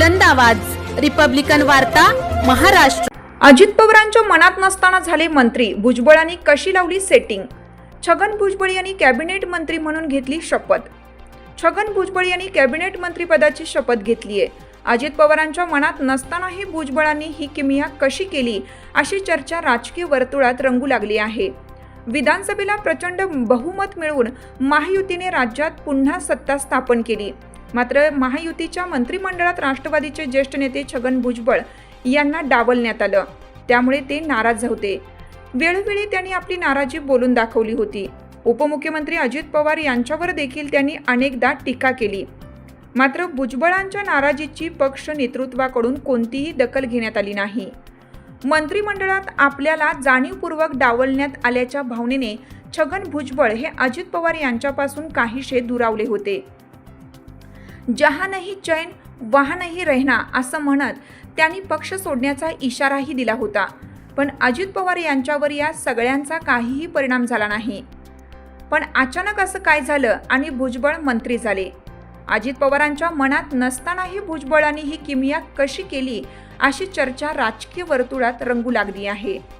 बुलंद आवाज. रिपब्लिकन वार्ता महाराष्ट्र. अजित पवारांच्या मनात नसताना झाले मंत्री. भुजबळांनी कशी लावली सेटिंग छगन भुजबळ यांनी कॅबिनेट मंत्री म्हणून घेतली शपथ. छगन भुजबळ यांनी कॅबिनेट मंत्रीपदाची शपथ घेतली आहे अजित पवारांच्या मनात नसतानाही भुजबळांनी ही किमिया कशी केली? अशी चर्चा राजकीय वर्तुळात रंगू लागली आहे. विधानसभेला प्रचंड बहुमत मिळवून महायुतीने राज्यात पुन्हा सत्ता स्थापन केली. मात्र महायुतीच्या मंत्रिमंडळात राष्ट्रवादीचे ज्येष्ठ नेते छगन भुजबळ यांना डावलण्यात आलं. त्यामुळे ते नाराज होते. वेळोवेळी त्यांनी आपली नाराजी बोलून दाखवली होती. उपमुख्यमंत्री अजित पवार यांच्यावर देखील त्यांनी अनेकदा टीका केली. मात्र भुजबळांच्या नाराजीची पक्ष नेतृत्वाकडून कोणतीही दखल घेण्यात आली नाही. मंत्रिमंडळात आपल्याला जाणीवपूर्वक डावलण्यात आल्याच्या भावनेने छगन भुजबळ हे अजित पवार यांच्यापासून काहीशे दुरावले होते. जहानही चैन वाहनही रहना असं म्हणत त्यांनी पक्ष सोडण्याचा इशाराही दिला होता. पण अजित पवार यांच्यावर या सगळ्यांचा काहीही परिणाम झाला नाही. पण अचानक असं काय झालं आणि भुजबळ मंत्री झाले? अजित पवारांच्या मनात नसतानाही भुजबळांनी ही किमिया कशी केली अशी चर्चा राजकीय वर्तुळात रंगू लागली आहे.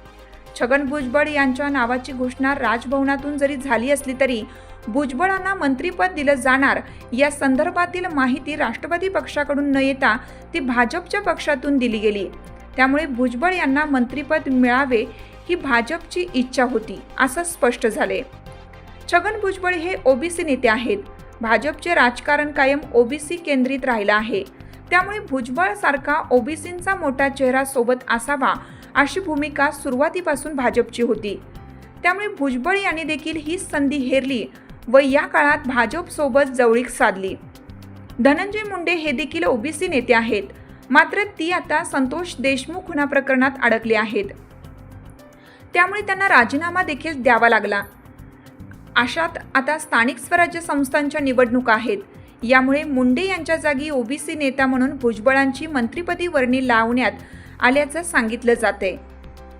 छगन भुजबळ यांच्या नावाची घोषणा राजभवनातून जरी झाली असली तरी भुजबळांना मंत्रीपद दिलं जाणार या संदर्भातील माहिती राष्ट्रवादी पक्षाकडून न येता ती भाजपच्या पक्षातून दिली गेली. त्यामुळे भुजबळ यांना मंत्रीपद मिळावे ही भाजपची इच्छा होती असं स्पष्ट झाले. छगन भुजबळ हे ओबीसी नेते आहेत. भाजपचे राजकारण कायम ओबीसी केंद्रित राहिलं आहे. त्यामुळे भुजबळ सारखा ओबीसींचा मोठा चेहरा सोबत असावा अशी भूमिका सुरुवातीपासून भाजपची होती. त्यामुळे भुजबळ यांनी देखील ही संधी हेरली व या काळात भाजपसोबत जवळीक साधली. धनंजय मुंडे हे देखील ओबीसी नेते आहेत. मात्र ती आता संतोष देशमुख खुना प्रकरणात अडकले आहेत. त्यामुळे त्यांना राजीनामा देखील द्यावा लागला. अशात आता स्थानिक स्वराज्य संस्थांच्या निवडणुका आहेत. यामुळे मुंडे यांच्या जागी ओबीसी नेता म्हणून भुजबळांची मंत्रिपदी वर्णी लावण्यात आल्याचं सांगितलं जाते.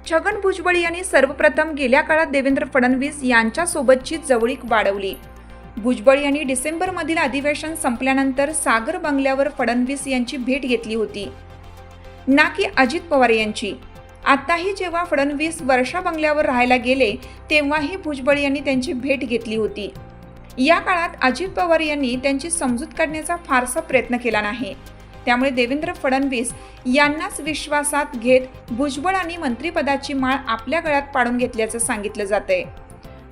छगन भुजबळ यांनी सर्वप्रथम गेल्या काळात देवेंद्र फडणवीस यांच्यासोबतची जवळीक वाढवली. भुजबळ यांनी डिसेंबरमधील अधिवेशन संपल्यानंतर सागर बंगल्यावर फडणवीस यांची भेट घेतली होती. ना की अजित पवार यांची. आताही जेव्हा फडणवीस वर्षा बंगल्यावर राहायला गेले तेव्हाही भुजबळ यांनी त्यांची भेट घेतली होती. या काळात अजित पवार यांनी त्यांची समजूत काढण्याचा फारसा प्रयत्न केला नाही. त्यामुळे देवेंद्र फडणवीस यांनाच विश्वासात घेत भुजबळ आणि मंत्रिपदाची माळ आपल्या गळ्यात पाडून घेतल्याचं सांगितलं जातंय.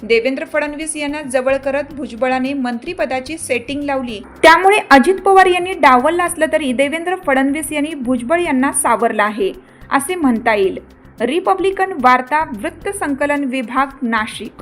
देवेंद्र फडणवीस यांना जवळ करत भुजबळाने मंत्रिपदाची सेटिंग लावली. त्यामुळे अजित पवार यांनी डावललं असलं तरी देवेंद्र फडणवीस यांनी भुजबळ यांना सावरलं आहे असे म्हणता येईल. रिपब्लिकन वार्ता वृत्त संकलन विभाग नाशिक.